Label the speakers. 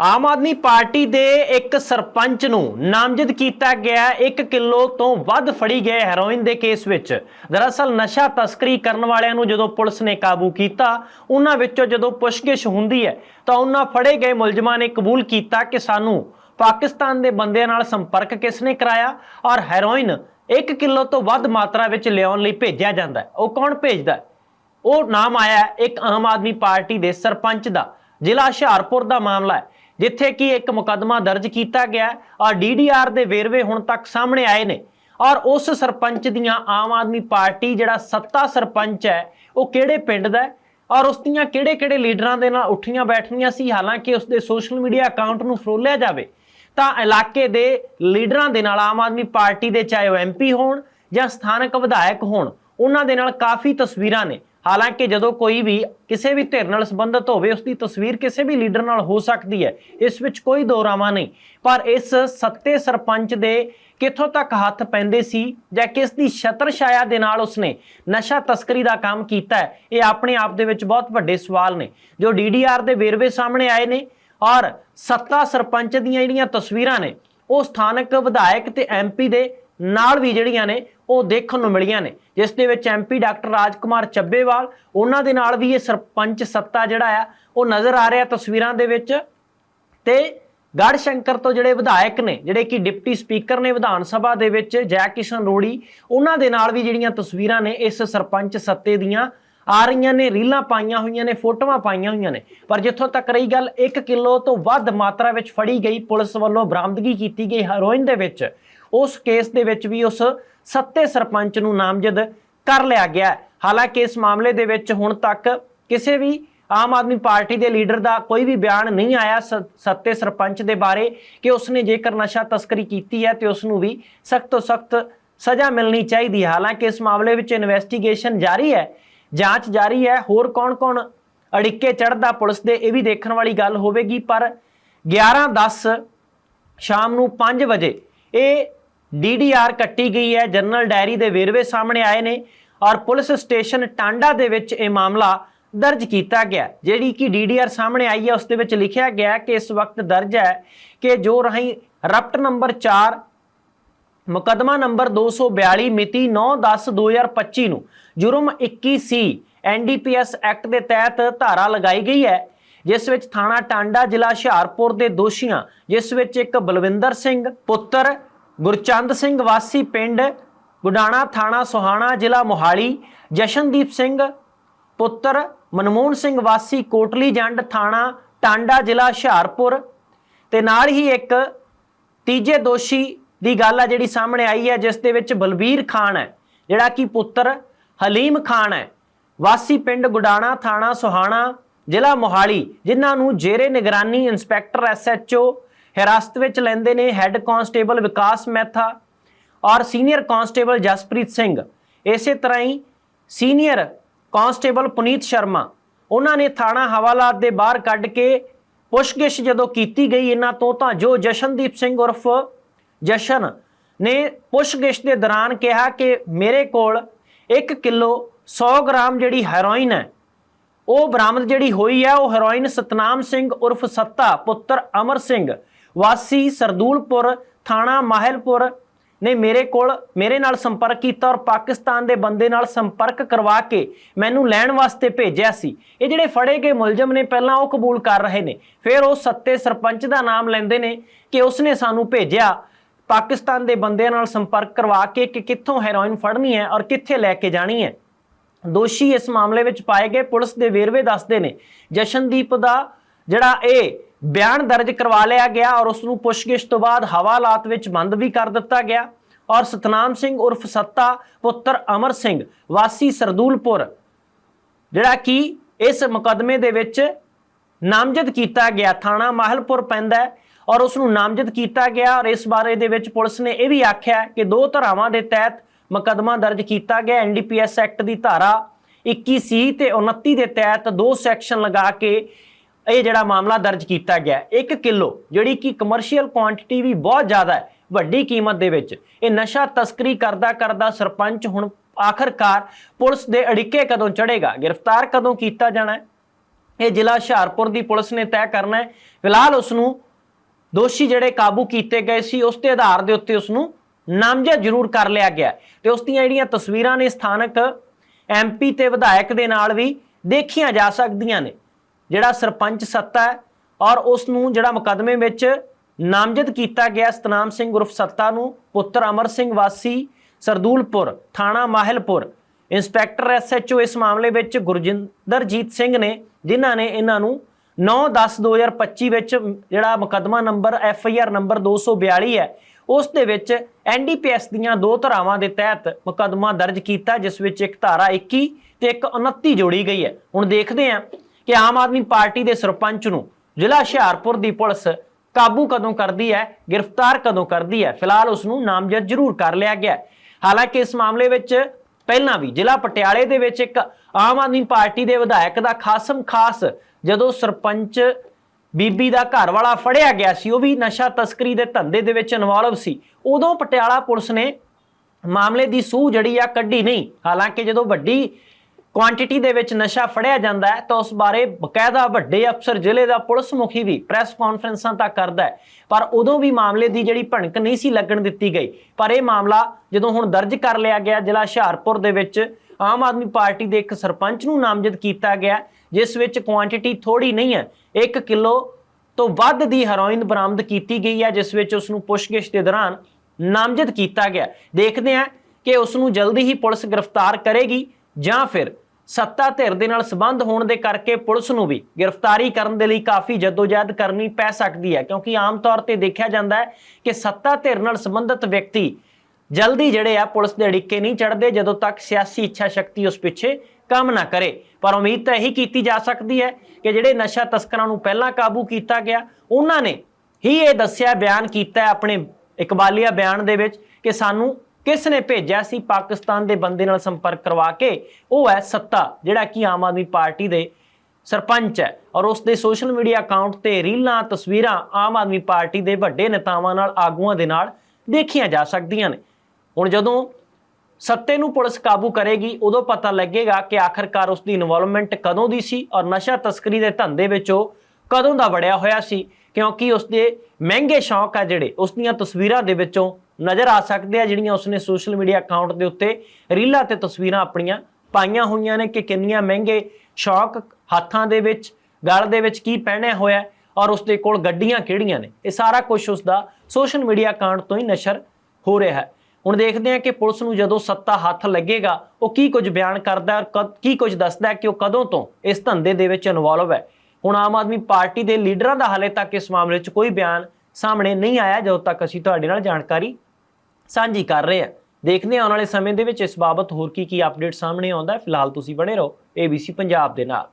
Speaker 1: Aam Aadmi party ਦੇ ਇੱਕ ਸਰਪੰਚ ਨੂੰ ਨਾਮਜ਼ਦ ਕੀਤਾ ਗਿਆ। 1 ਕਿਲੋ ਤੋਂ ਵੱਧ ਫੜੀ ਗਏ ਹੈਰੋਇਨ ਦੇ ਕੇਸ ਵਿੱਚ। ਦਰਅਸਲ ਨਸ਼ਾ ਤਸਕਰੀ ਕਰਨ ਵਾਲਿਆਂ ਨੂੰ ਜਦੋਂ ਪੁਲਿਸ ਨੇ ਕਾਬੂ ਕੀਤਾ, ਉਹਨਾਂ ਵਿੱਚੋਂ ਜਦੋਂ ਪੁੱਛਗਿੱਛ ਹੁੰਦੀ ਹੈ, ਤਾਂ ਉਹਨਾਂ ਫੜੇ ਗਏ ਮੁਲਜ਼ਮਾਂ ਨੇ ਕਬੂਲ ਕੀਤਾ ਕਿ ਸਾਨੂੰ ਪਾਕਿਸਤਾਨ ਦੇ ਬੰਦਿਆਂ ਨਾਲ ਸੰਪਰਕ ਕਿਸ ਨੇ ਕਰਾਇਆ ਔਰ ਹੈਰੋਇਨ 1 ਕਿਲੋ ਤੋਂ ਵੱਧ ਮਾਤਰਾ ਵਿੱਚ ਲਿਆਉਣ ਲਈ ਭੇਜਿਆ ਜਾਂਦਾ ਹੈ। ਉਹ ਕੌਣ ਭੇਜਦਾ ਹੈ? ਉਹ ਨਾਮ ਆਇਆ ਇੱਕ ਆਮ ਆਦਮੀ ਪਾਰਟੀ ਦੇ ਸਰਪੰਚ ਦਾ। ਜ਼ਿਲ੍ਹਾ ਹੁਸ਼ਿਆਰਪੁਰ ਦਾ ਮਾਮਲਾ ਹੈ। ਜਿੱਥੇ ਕਿ ਇੱਕ ਮੁਕੱਦਮਾ ਦਰਜ ਕੀਤਾ ਗਿਆ ਹੈ। ਔਰ ਡੀਡੀਆਰ ਦੇ ਵੇਰਵੇ ਹੁਣ ਤੱਕ ਸਾਹਮਣੇ ਆਏ ਨੇ। ਔਰ ਉਸ ਸਰਪੰਚ ਦੀਆਂ ਆਮ ਆਦਮੀ ਪਾਰਟੀ ਜਿਹੜਾ ਸੱਤਾ ਸਰਪੰਚ ਹੈ, ਉਹ ਕਿਹੜੇ ਪਿੰਡ ਦਾ ਹੈ? ਔਰ ਉਸ ਦੀਆਂ ਕਿਹੜੇ-ਕਿਹੜੇ ਲੀਡਰਾਂ ਦੇ ਨਾਲ ਉੱਠੀਆਂ ਬੈਠਣੀਆਂ ਸੀ? ਹਾਲਾਂਕਿ ਉਸ ਦੇ ਸੋਸ਼ਲ ਮੀਡੀਆ ਅਕਾਊਂਟ ਨੂੰ ਫਰੋਲਿਆ ਜਾਵੇ, ਤਾਂ ਇਲਾਕੇ ਦੇ ਲੀਡਰਾਂ ਦੇ ਨਾਲ ਆਮ ਆਦਮੀ ਪਾਰਟੀ ਦੇ ਚਾਹੇ ਉਹ ਐਮਪੀ ਹੋਣ ਜਾਂ ਸਥਾਨਕ ਵਿਧਾਇਕ ਹੋਣ, ਉਹਨਾਂ ਦੇ ਨਾਲ ਕਾਫੀ ਤਸਵੀਰਾਂ ਨੇ। ਹਾਲਾਂਕਿ ਜਦੋਂ ਕੋਈ ਵੀ ਕਿਸੇ ਵੀ ਧਿਰ ਨਾਲ ਸੰਬੰਧਿਤ ਹੋਵੇ ਉਸ ਦੀ ਤਸਵੀਰ ਕਿਸੇ ਵੀ ਲੀਡਰ ਨਾਲ ਹੋ ਸਕਦੀ ਹੈ, ਇਸ ਵਿੱਚ ਕੋਈ ਦੋਰਾਵਾ ਨਹੀਂ। ਪਰ ਇਸ ਸੱਤੇ ਸਰਪੰਚ ਦੇ ਕਿੱਥੋਂ ਤੱਕ ਹੱਥ ਪੈਂਦੇ ਸੀ ਜਾਂ ਕਿਸ ਦੀ ਛਤਰ ਛਾਇਆ ਦੇ ਨਾਲ ਉਸਨੇ ਨਸ਼ਾ ਤਸਕਰੀ ਦਾ ਕੰਮ ਕੀਤਾ ਹੈ, ਇਹ ਆਪਣੇ ਆਪ ਦੇ ਵਿੱਚ ਬਹੁਤ ਵੱਡੇ ਸਵਾਲ ਨੇ, ਜੋ ਡੀਡੀਆਰ ਦੇ ਵੇਰਵੇ ਸਾਹਮਣੇ ਆਏ ਨੇ। ਔਰ ਸੱਤਾ ਸਰਪੰਚ ਦੀਆਂ ਜਿਹੜੀਆਂ ਤਸਵੀਰਾਂ ਨੇ, ਉਹ ਸਥਾਨਕ ਵਿਧਾਇਕ ਤੇ ਐਮਪੀ ਦੇ ਨਾਲ ਵੀ ਜਿਹੜੀਆਂ ਨੇ, ਉਹ ਦੇਖਣ ਨੂੰ ਮਿਲੀਆਂ ਨੇ। ਜਿਸ ਦੇ ਵਿੱਚ ਐਮਪੀ ਡਾਕਟਰ ਰਾਜਕੁਮਾਰ ਚੱਬੇਵਾਲ, ਉਹਨਾਂ ਦੇ ਨਾਲ ਵੀ ਇਹ ਸਰਪੰਚ ਸੱਤਾ ਜਿਹੜਾ ਆ, ਉਹ ਨਜ਼ਰ ਆ ਰਿਹਾ ਤਸਵੀਰਾਂ ਦੇ ਵਿੱਚ। ਤੇ ਗੜ ਸ਼ੰਕਰ ਤੋਂ ਜਿਹੜੇ ਵਿਧਾਇਕ ਨੇ, ਜਿਹੜੇ ਕਿ ਡਿਪਟੀ ਸਪੀਕਰ ਨੇ ਵਿਧਾਨ ਸਭਾ ਦੇ ਵਿੱਚ, ਜੈ ਕਿਸ਼ਨ ਰੋੜੀ, ਉਹਨਾਂ ਦੇ ਨਾਲ ਵੀ ਜਿਹੜੀਆਂ ਤਸਵੀਰਾਂ ਨੇ, ਇਸ ਸਰਪੰਚ ਸੱਤੇ ਦੀਆਂ, ਆ ਰਹੀਆਂ ਨੇ। ਰੀਲਾਂ ਪਾਈਆਂ ਹੋਈਆਂ ਨੇ, ਫੋਟੋਆਂ ਪਾਈਆਂ ਹੋਈਆਂ ਨੇ। ਪਰ ਜਿੱਥੋਂ ਤੱਕ ਰਹੀ ਗੱਲ 1 ਕਿਲੋ ਤੋਂ ਵੱਧ ਮਾਤਰਾ ਵਿੱਚ ਫੜੀ ਗਈ ਪੁਲਿਸ ਵੱਲੋਂ ਬਰਾਮਦਗੀ ਕੀਤੀ ਗਈ ਹੈਰੋਇਨ ਦੇ ਵਿੱਚ। ਉਸ ਕੇਸ ਦੇ ਵਿੱਚ ਵੀ ਉਸ ਸੱਤੇ ਸਰਪੰਚ ਨੂੰ ਨਾਮਜ਼ਦ ਕਰ ਲਿਆ ਗਿਆ ਹਾਲਾਂਕਿ ਇਸ ਮਾਮਲੇ ਦੇ ਵਿੱਚ ਹੁਣ ਤੱਕ ਕਿਸੇ ਵੀ ਆਮ ਆਦਮੀ ਪਾਰਟੀ ਦੇ ਲੀਡਰ ਦਾ ਕੋਈ ਵੀ ਬਿਆਨ ਨਹੀਂ ਆਇਆ ਸ- ਸੱਤੇ ਸਰਪੰਚ ਦੇ ਬਾਰੇ ਕਿ ਉਸਨੇ ਜੇਕਰ ਨਸ਼ਾ ਤਸਕਰੀ ਕੀਤੀ ਹੈ ਤੇ ਉਸ ਨੂੰ ਵੀ ਸਖਤ ਤੋਂ ਸਖਤ ਸਜ਼ਾ ਮਿਲਣੀ ਚਾਹੀਦੀ ਹੈ। ਹਾਲਾਂਕਿ ਇਸ ਮਾਮਲੇ ਵਿੱਚ ਇਨਵੈਸਟੀਗੇਸ਼ਨ ਜਾਰੀ ਹੈ, ਜਾਂਚ ਜਾਰੀ ਹੈ, ਹੋਰ ਕੌਣ-ਕੌਣ ਅੜਿੱਕੇ ਚੜਦਾ ਪੁਲਿਸ ਦੇ ਇਹ ਵੀ ਦੇਖਣ ਵਾਲੀ ਗੱਲ ਹੋਵੇਗੀ, ਪਰ 11:10 ਸ਼ਾਮ ਨੂੰ 5 ਵਜੇ ਇਹ ਡੀਡੀਆਰ ਕੱਟੀ ਗਈ ਹੈ, ਜਨਰਲ ਡਾਇਰੀ ਦੇ ਵੇਰਵੇ ਸਾਹਮਣੇ ਆਏ ਨੇ ਔਰ ਪੁਲਿਸ ਸਟੇਸ਼ਨ ਟਾਂਡਾ ਦੇ ਵਿੱਚ ਇਹ ਮਾਮਲਾ ਦਰਜ ਕੀਤਾ ਗਿਆ ਜਿਹੜੀ ਕਿ ਡੀਡੀਆਰ ਸਾਹਮਣੇ ਆਈ ਹੈ, ਉਸ ਦੇ ਵਿੱਚ ਲਿਖਿਆ ਗਿਆ ਕਿ ਇਸ ਵਕਤ ਦਰਜ ਹੈ ਕਿ ਜੋ ਰਾਹੀਂ ਰਪਟ ਨੰਬਰ 4 ਮੁਕੱਦਮਾ ਨੰਬਰ 242 ਮਿਤੀ 9/10/2025 ਨੂੰ ਜੁਰਮ 21 ਸੀ ਐਨਡੀਪੀਐਸ ਐਕਟ ਦੇ ਤਹਿਤ ਧਾਰਾ ਲਗਾਈ ਗਈ ਹੈ, ਜਿਸ ਵਿੱਚ ਥਾਣਾ ਟਾਂਡਾ ਜ਼ਿਲ੍ਹਾ ਹੁਸ਼ਿਆਰਪੁਰ ਦੇ ਦੋਸ਼ੀਆਂ, ਜਿਸ ਵਿੱਚ ਇੱਕ ਬਲਵਿੰਦਰ ਸਿੰਘ ਪੁੱਤਰ ਗੁਰਚੰਦ ਸਿੰਘ ਵਾਸੀ ਪਿੰਡ, ਗੁਡਾਣਾ ਥਾਣਾ ਸੁਹਾਣਾ, ਜ਼ਿਲ੍ਹਾ ਮੋਹਾਲੀ, ਜਸ਼ਨਦੀਪ ਸਿੰਘ, ਪੁੱਤਰ ਮਨਮੋਹਨ ਸਿੰਘ ਵਾਸੀ ਕੋਟਲੀ ਜੰਡ ਥਾਣਾ, ਟਾਂਡਾ ਜ਼ਿਲ੍ਹਾ ਹੁਸ਼ਿਆਰਪੁਰ ਤੇ ਨਾਲ ਹੀ ਇੱਕ ਤੀਜੇ ਦੋਸ਼ੀ ਦੀ ਗੱਲ ਆ ਜਿਹੜੀ ਸਾਹਮਣੇ ਆਈ ਹੈ ਜਿਸ ਦੇ ਵਿੱਚ ਬਲਬੀਰ ਖਾਨ ਹੈ, ਜਿਹੜਾ ਕਿ ਪੁੱਤਰ ਹਲੀਮ ਖਾਨ ਹੈ। ਵਾਸੀ ਪਿੰਡ ਗੁਡਾਣਾ ਥਾਣਾ ਸੁਹਾਣਾ, ਜ਼ਿਲ੍ਹਾ ਮੋਹਾਲੀ, ਜਿਨ੍ਹਾਂ ਨੂੰ ਜੇਰੇ ਨਿਗਰਾਨੀ ਇੰਸਪੈਕਟਰ ਐਸਐਚਓ ਹਿਰਾਸਤ ਵਿੱਚ ਲੈਂਦੇ ਨੇ ਹੈੱਡ ਕਾਂਸਟੇਬਲ ਵਿਕਾਸ ਮਹਿਤਾ ਔਰ ਸੀਨੀਅਰ ਕਾਂਸਟੇਬਲ ਜਸਪ੍ਰੀਤ ਸਿੰਘ। ਇਸੇ ਤਰ੍ਹਾਂ ਹੀ ਸੀਨੀਅਰ ਕਾਂਸਟੇਬਲ ਪੁਨੀਤ ਸ਼ਰਮਾ, ਉਹਨਾਂ ਨੇ ਥਾਣਾ ਹਵਾਲਾਤ ਦੇ ਬਾਹਰ ਕੱਢ ਕੇ ਪੁੱਛਗਿੱਛ ਜਦੋਂ ਕੀਤੀ ਗਈ ਇਹਨਾਂ ਤੋਂ ਤਾਂ ਜੋ ਜਸ਼ਨਦੀਪ ਸਿੰਘ ਉਰਫ ਜਸ਼ਨ ਨੇ ਪੁੱਛਗਿੱਛ ਦੇ ਦੌਰਾਨ ਕਿਹਾ ਕਿ ਮੇਰੇ ਕੋਲ 1 ਕਿਲੋ 100 ਗ੍ਰਾਮ ਜਿਹੜੀ ਹੈਰੋਇਨ ਹੈ, ਉਹ ਬਰਾਮਦ ਜਿਹੜੀ ਹੋਈ ਹੈ, ਉਹ ਹੈਰੋਇਨ ਸਤਨਾਮ ਸਿੰਘ ਉਰਫ ਸੱਤਾ ਪੁੱਤਰ ਅਮਰ ਸਿੰਘ ਵਾਸੀ ਸਰਦੂਲਪੁਰ ਥਾਣਾ ਮਾਹਿਲਪੁਰ ਨੇ ਮੇਰੇ ਕੋਲ ਮੇਰੇ ਨਾਲ ਸੰਪਰਕ ਕੀਤਾ ਔਰ ਪਾਕਿਸਤਾਨ ਦੇ ਬੰਦੇ ਨਾਲ ਸੰਪਰਕ ਕਰਵਾ ਕੇ ਮੈਨੂੰ ਲੈਣ ਵਾਸਤੇ ਭੇਜਿਆ ਸੀ। ਇਹ ਜਿਹੜੇ ਫੜੇ ਗਏ ਮੁਲਜ਼ਮ ਨੇ ਪਹਿਲਾਂ ਉਹ ਕਬੂਲ ਕਰ ਰਹੇ ਨੇ। ਫਿਰ ਉਹ ਸੱਤੇ ਸਰਪੰਚ ਦਾ ਨਾਮ ਲੈਂਦੇ ਨੇ ਕਿ ਉਸਨੇ ਸਾਨੂੰ ਭੇਜਿਆ। ਪਾਕਿਸਤਾਨ ਦੇ ਬੰਦਿਆਂ ਨਾਲ ਸੰਪਰਕ ਕਰਵਾ ਕੇ ਕਿ ਕਿੱਥੋਂ ਹੈਰੋਇਨ ਫੜਨੀ ਹੈ ਔਰ ਕਿੱਥੇ ਲੈ ਕੇ ਜਾਣੀ ਹੈ। ਦੋਸ਼ੀ ਇਸ ਮਾਮਲੇ ਵਿੱਚ ਪਾਏ ਗਏ। ਪੁਲਿਸ ਦੇ ਵੇਰਵੇ ਦੱਸਦੇ ਨੇ। ਜਸ਼ਨਦੀਪ ਦਾ ਜਿਹੜਾ ਇਹ ਬਿਆਨ ਦਰਜ ਕਰਵਾ ਲਿਆ ਗਿਆ ਔਰ ਉਸ ਨੂੰ ਪੁੱਛਗਿੱਛ ਤੋਂ ਬਾਅਦ ਹਵਾਲਾਤ ਵਿੱਚ ਬੰਦ ਵੀ ਕਰ ਦਿੱਤਾ ਗਿਆ। ਔਰ ਸਤਨਾਮ ਸਿੰਘ ਉਰਫ ਸੱਤਾ ਪੁੱਤਰ ਅਮਰ ਸਿੰਘ, ਵਾਸੀ ਸਰਦੂਲਪੁਰ, ਜਿਹੜਾ ਕਿ ਇਸ ਮੁਕਦਮੇ ਦੇ ਵਿੱਚ ਨਾਮਜ਼ਦ ਕੀਤਾ ਗਿਆ। ਥਾਣਾ ਮਾਹਲਪੁਰ ਪੈਂਦਾ ਔਰ ਉਸ ਨੂੰ ਨਾਮਜ਼ਦ ਕੀਤਾ ਗਿਆ ਔਰ ਇਸ ਬਾਰੇ ਦੇ ਵਿੱਚ ਪੁਲਿਸ ਨੇ ਇਹ ਵੀ ਆਖਿਆ ਕਿ ਦੋ ਧਾਰਾਵਾਂ ਦੇ ਤਹਿਤ ਮੁਕਦਮਾ ਦਰਜ ਕੀਤਾ ਗਿਆ। ਐਨਡੀਪੀਐਸ ਐਕਟ ਦੀ ਧਾਰਾ 21 ਸੀ ਤੇ 29 ਦੇ ਤਹਿਤ ਦੋ ਸੈਕਸ਼ਨ ਲਗਾ ਕੇ ਇਹ ਜਿਹੜਾ ਮਾਮਲਾ ਦਰਜ ਕੀਤਾ ਗਿਆ 1 ਕਿਲੋ, ਜਿਹੜੀ ਕਿ ਕਮਰਸ਼ੀਅਲ ਕੁਆਂਟੀਟੀ ਵੀ ਬਹੁਤ ਜ਼ਿਆਦਾ ਹੈ, ਵੱਡੀ ਕੀਮਤ ਦੇ ਵਿੱਚ। ਇਹ ਨਸ਼ਾ ਤਸਕਰੀ ਕਰਦਾ ਕਰਦਾ ਸਰਪੰਚ ਹੁਣ ਆਖਰਕਾਰ ਪੁਲਿਸ ਦੇ ਅੜਿੱਕੇ ਕਦੋਂ ਚੜੇਗਾ ਗ੍ਰਿਫਤਾਰ ਕਦੋਂ ਕੀਤਾ ਜਾਣਾ ਹੈ? ਇਹ ਜ਼ਿਲ੍ਹਾ ਹੁਸ਼ਿਆਰਪੁਰ ਦੀ ਪੁਲਿਸ ਨੇ ਤੈਅ ਕਰਨਾ ਹੈ। ਫਿਲਹਾਲ ਉਸ ਨੂੰ ਦੋਸ਼ੀ ਜਿਹੜੇ ਕਾਬੂ ਕੀਤੇ ਗਏ ਸੀ, ਉਸ ਦੇ ਆਧਾਰ ਦੇ ਉੱਤੇ ਉਸ ਨੂੰ ਨਾਮਜ਼ਦ ਜ਼ਰੂਰ ਕਰ ਲਿਆ ਗਿਆ ਤੇ ਉਸ ਦੀਆਂ ਜਿਹੜੀਆਂ ਤਸਵੀਰਾਂ ਨੇ ਸਥਾਨਕ ਐਮਪੀ ਤੇ ਵਿਧਾਇਕ ਦੇ ਨਾਲ ਵੀ ਦੇਖੀਆਂ ਜਾ ਸਕਦੀਆਂ ਨੇ। ਜਿਹੜਾ ਸਰਪੰਚ ਸੱਤਾ ਹੈ ਔਰ ਉਸ ਨੂੰ ਜਿਹੜਾ ਮੁਕਦਮੇ ਵਿੱਚ ਨਾਮਜ਼ਦ ਕੀਤਾ ਗਿਆ ਸਤਨਾਮ ਸਿੰਘ ਉਰਫ ਸੱਤਾ ਨੂੰ, ਪੁੱਤਰ ਅਮਰ ਸਿੰਘ ਵਾਸੀ, ਸਰਦੂਲਪੁਰ, ਥਾਣਾ ਮਾਹਿਲਪੁਰ। ਇੰਸਪੈਕਟਰ ਐਸਐਚਓ ਇਸ ਮਾਮਲੇ ਵਿੱਚ ਗੁਰਜਿੰਦਰਜੀਤ ਸਿੰਘ ਨੇ, ਜਿਨ੍ਹਾਂ ਨੇ ਇਹਨਾਂ ਨੂੰ 9/10/2025 ਵਿੱਚ ਜਿਹੜਾ ਮੁਕੱਦਮਾ number, F I R number 242 ਹੈ, ਉਸ ਦੇ ਵਿੱਚ ਐਨਡੀਪੀਐਸ ਦੀਆਂ ਦੋ ਧਾਰਾਵਾਂ ਦੇ ਤਹਿਤ ਮੁਕੱਦਮਾ ਦਰਜ ਕੀਤਾ, ਜਿਸ ਵਿੱਚ ਇੱਕ ਧਾਰਾ 21 ਤੇ ਇੱਕ 29 ਜੋੜੀ ਗਈ ਹੈ। ਹੁਣ ਦੇਖਦੇ ਹਾਂ ਕਿ ਆਮ ਆਦਮੀ ਪਾਰਟੀ ਦੇ ਸਰਪੰਚ ਨੂੰ ਜ਼ਿਲ੍ਹਾ ਹੁਸ਼ਿਆਰਪੁਰ ਦੀ ਪੁਲਿਸ ਕਾਬੂ ਕਦੋਂ ਕਰਦੀ ਹੈ, ਗ੍ਰਿਫਤਾਰ ਕਦੋਂ ਕਰਦੀ ਹੈ, ਫਿਲਹਾਲ ਉਸ ਨੂੰ ਨਾਮਜ਼ਦ ਜ਼ਰੂਰ ਕਰ ਲਿਆ ਗਿਆ ਹਾਲਾਂਕਿ ਇਸ ਮਾਮਲੇ ਵਿੱਚ ਪਹਿਲਾਂ ਵੀ ਜ਼ਿਲ੍ਹਾ ਪਟਿਆਲੇ ਦੇ ਵਿੱਚ ਇੱਕ ਆਮ ਆਦਮੀ ਪਾਰਟੀ ਦੇ ਵਿਧਾਇਕ ਦਾ ਖਾਸਮ ਖਾਸ ਜਦੋਂ ਸਰਪੰਚ ਬੀਬੀ ਦਾ ਘਰ ਵਾਲਾ ਫੜਿਆ ਗਿਆ ਸੀ, ਉਹ ਵੀ ਨਸ਼ਾ ਤਸਕਰੀ ਦੇ ਧੰਦੇ ਦੇ ਵਿੱਚ ਇਨਵੋਲਵ ਸੀ। ਉਦੋਂ ਪਟਿਆਲਾ ਪੁਲਿਸ ਨੇ ਮਾਮਲੇ ਦੀ ਸੂਹ ਜਿਹੜੀ ਆ ਕੱਢੀ ਨਹੀਂ। ਹਾਲਾਂਕਿ ਜਦੋਂ ਵੱਡੀ ਕੁਆਂਟੀਟੀ ਦੇ ਵਿੱਚ ਨਸ਼ਾ ਫੜਿਆ ਜਾਂਦਾ ਹੈ ਤਾਂ ਉਸ ਬਾਰੇ ਬਕਾਇਦਾ ਵੱਡੇ ਅਫਸਰ ਜ਼ਿਲ੍ਹੇ ਦਾ ਪੁਲਿਸ ਮੁਖੀ ਵੀ ਪ੍ਰੈਸ ਕਾਨਫਰੰਸਾਂ ਤੱਕ ਕਰਦਾ ਹੈ। ਪਰ ਉਦੋਂ ਵੀ ਮਾਮਲੇ ਦੀ ਜਿਹੜੀ ਭਣਕ ਨਹੀਂ ਸੀ ਲੱਗਣ ਦਿੱਤੀ ਗਈ। ਪਰ ਇਹ ਮਾਮਲਾ ਜਦੋਂ ਹੁਣ ਦਰਜ ਕਰ ਲਿਆ ਗਿਆ, ਜ਼ਿਲ੍ਹਾ ਹੁਸ਼ਿਆਰਪੁਰ ਦੇ ਵਿੱਚ ਆਮ ਆਦਮੀ ਪਾਰਟੀ ਦੇ ਇੱਕ ਸਰਪੰਚ ਨੂੰ ਨਾਮਜ਼ਦ ਕੀਤਾ ਗਿਆ ਜਿਸ ਵਿੱਚ ਕੁਆਂਟੀਟੀ ਥੋੜੀ ਨਹੀਂ ਹੈ 1 ਕਿਲੋ ਤੋਂ ਵੱਧ ਦੀ ਹੈਰੋਇਨ ਬਰਾਮਦ ਕੀਤੀ ਗਈ ਹੈ, ਜਿਸ ਵਿੱਚ ਉਸ ਨੂੰ ਪੁੱਛਗਿੱਛ ਦੇ ਦੌਰਾਨ ਨਾਮਜ਼ਦ ਕੀਤਾ ਗਿਆ ਦੇਖਦੇ ਹਾਂ ਕਿ ਉਸ ਨੂੰ ਜਲਦੀ ਹੀ ਪੁਲਿਸ ਗ੍ਰਿਫਤਾਰ ਕਰੇਗੀ ਜਾਂ ਫਿਰ ਸੱਤਾ ਧਿਰ ਦੇ ਨਾਲ ਸੰਬੰਧ ਹੋਣ ਦੇ ਕਰਕੇ ਪੁਲਿਸ ਨੂੰ ਵੀ ਗ੍ਰਿਫਤਾਰੀ ਕਰਨ ਦੇ ਲਈ ਕਾਫੀ ਜਦੋਜਹਿਦ ਕਰਨੀ ਪੈ ਸਕਦੀ ਹੈ, ਕਿਉਂਕਿ ਆਮ ਤੌਰ ਤੇ ਦੇਖਿਆ ਜਾਂਦਾ ਹੈ ਕਿ ਸੱਤਾ ਧਿਰ ਨਾਲ ਸੰਬੰਧਿਤ ਵਿਅਕਤੀ ਜਲਦੀ ਜਿਹੜੇ ਆ ਪੁਲਿਸ ਦੇ ਅੜਿੱਕੇ ਨਹੀਂ ਚੜਦੇ ਜਦੋਂ ਤੱਕ ਸਿਆਸੀ ਇੱਛਾ ਸ਼ਕਤੀ ਉਸ ਪਿੱਛੇ ਕੰਮ ਨਾ ਕਰੇ। ਪਰ ਉਮੀਦ ਤਾਂ ਇਹੀ ਕੀਤੀ ਜਾ ਸਕਦੀ ਹੈ ਕਿ ਜਿਹੜੇ ਨਸ਼ਾ ਤਸਕਰਾਂ ਨੂੰ ਪਹਿਲਾਂ ਕਾਬੂ ਕੀਤਾ ਗਿਆ, ਉਹਨਾਂ ਨੇ ਹੀ ਇਹ ਦੱਸਿਆ, ਬਿਆਨ ਕੀਤਾ ਆਪਣੇ ਇਕਬਾਲੀਆ ਬਿਆਨ ਦੇ ਵਿੱਚ ਕਿ ਸਾਨੂੰ ਕਿਸ ਨੇ ਭੇਜਿਆ ਸੀ ਪਾਕਿਸਤਾਨ ਦੇ ਬੰਦੇ ਨਾਲ ਸੰਪਰਕ ਕਰਵਾ ਕੇ? ਉਹ ਹੈ ਸੱਤਾ, ਜਿਹੜਾ ਕਿ ਆਮ ਆਦਮੀ ਪਾਰਟੀ ਦੇ ਸਰਪੰਚ ਹੈ। ਔਰ ਉਸ ਦੇ ਸੋਸ਼ਲ ਮੀਡੀਆ ਅਕਾਊਂਟ ਤੇ ਰੀਲਾਂ, ਤਸਵੀਰਾਂ ਆਮ ਆਦਮੀ ਪਾਰਟੀ ਦੇ ਵੱਡੇ ਨੇਤਾਵਾਂ ਨਾਲ, ਆਗੂਆਂ ਦੇ ਨਾਲ ਦੇਖੀਆਂ ਜਾ ਸਕਦੀਆਂ ਨੇ। ਹੁਣ ਜਦੋਂ ਸੱਤੇ ਨੂੰ ਪੁਲਿਸ ਕਾਬੂ ਕਰੇਗੀ, ਉਦੋਂ ਪਤਾ ਲੱਗੇਗਾ ਕਿ ਆਖਰਕਾਰ ਉਸ ਦੀ ਇਨਵੋਲਵਮੈਂਟ ਕਦੋਂ ਦੀ ਸੀ ਔਰ ਨਸ਼ਾ ਤਸਕਰੀ ਦੇ ਧੰਦੇ ਵਿੱਚ ਉਹ ਕਦੋਂ ਦਾ ਵੜਿਆ ਹੋਇਆ ਸੀ। ਕਿਉਂਕਿ ਉਸ ਦੇ ਮਹਿੰਗੇ ਸ਼ੌਕ ਆ ਜਿਹੜੇ ਉਸ ਦੀਆਂ ਤਸਵੀਰਾਂ ਦੇ ਵਿੱਚੋਂ ਨਜ਼ਰ ਆ ਸਕਦੇ ਆ ਜਿਹੜੀਆਂ ਉਸਨੇ ਸੋਸ਼ਲ ਮੀਡੀਆ ਅਕਾਊਂਟ ਦੇ ਉੱਤੇ ਰੀਲਾਂ ਤੇ ਤਸਵੀਰਾਂ ਆਪਣੀਆਂ ਪਾਈਆਂ ਹੋਈਆਂ ਨੇ ਕਿ ਕਿੰਨੀਆਂ ਮਹਿੰਗੇ ਸ਼ੌਕ ਹੱਥਾਂ ਦੇ ਵਿੱਚ, ਗਲ ਦੇ ਵਿੱਚ ਕੀ ਪਹਿਨਿਆ ਹੋਇਆ ਔਰ ਉਸ ਦੇ ਕੋਲ ਗੱਡੀਆਂ ਕਿਹੜੀਆਂ ਨੇ। ਇਹ ਸਾਰਾ ਕੁਝ ਉਸ ਦਾ ਸੋਸ਼ਲ ਮੀਡੀਆ ਅਕਾਊਂਟ ਤੋਂ ਹੀ ਨਸ਼ਰ ਹੋ ਰਿਹਾ ਹੈ। ਹੁਣ ਦੇਖਦੇ ਹਾਂ ਕਿ ਪੁਲਿਸ ਨੂੰ ਜਦੋਂ ਸੱਤਾ ਹੱਥ ਲੱਗੇਗਾ, ਉਹ ਕੀ ਕੁਝ ਬਿਆਨ ਕਰਦਾ ਔਰ ਕਦ- ਕੀ ਕੁਝ ਦੱਸਦਾ ਕਿ ਉਹ ਕਦੋਂ ਤੋਂ ਇਸ ਧੰਦੇ ਦੇ ਵਿੱਚ ਇਨਵੋਲਵ ਹੈ। ਹੁਣ ਆਮ ਆਦਮੀ ਪਾਰਟੀ ਦੇ ਲੀਡਰਾਂ ਦਾ ਹਾਲੇ ਤੱਕ ਇਸ ਮਾਮਲੇ 'ਚ ਕੋਈ ਬਿਆਨ ਸਾਹਮਣੇ ਨਹੀਂ ਆਇਆ, ਜਦੋਂ ਤੱਕ ਅਸੀਂ ਤੁਹਾਡੇ ਨਾਲ ਜਾਣਕਾਰੀ ਸਾਂਝੀ ਕਰ ਰਹੇ ਹਾਂ ਦੇਖਦੇ ਹਾਂ ਆਉਣ ਵਾਲੇ ਸਮੇਂ ਦੇ ਵਿੱਚ ਇਸ ਬਾਬਤ ਹੋਰ ਕੀ ਕੀ ਅਪਡੇਟ ਸਾਹਮਣੇ ਆਉਂਦਾ ਫਿਲਹਾਲ ਤੁਸੀਂ ਬਣੇ ਰਹੋ ABC ਪੰਜਾਬ ਦੇ ਨਾਲ।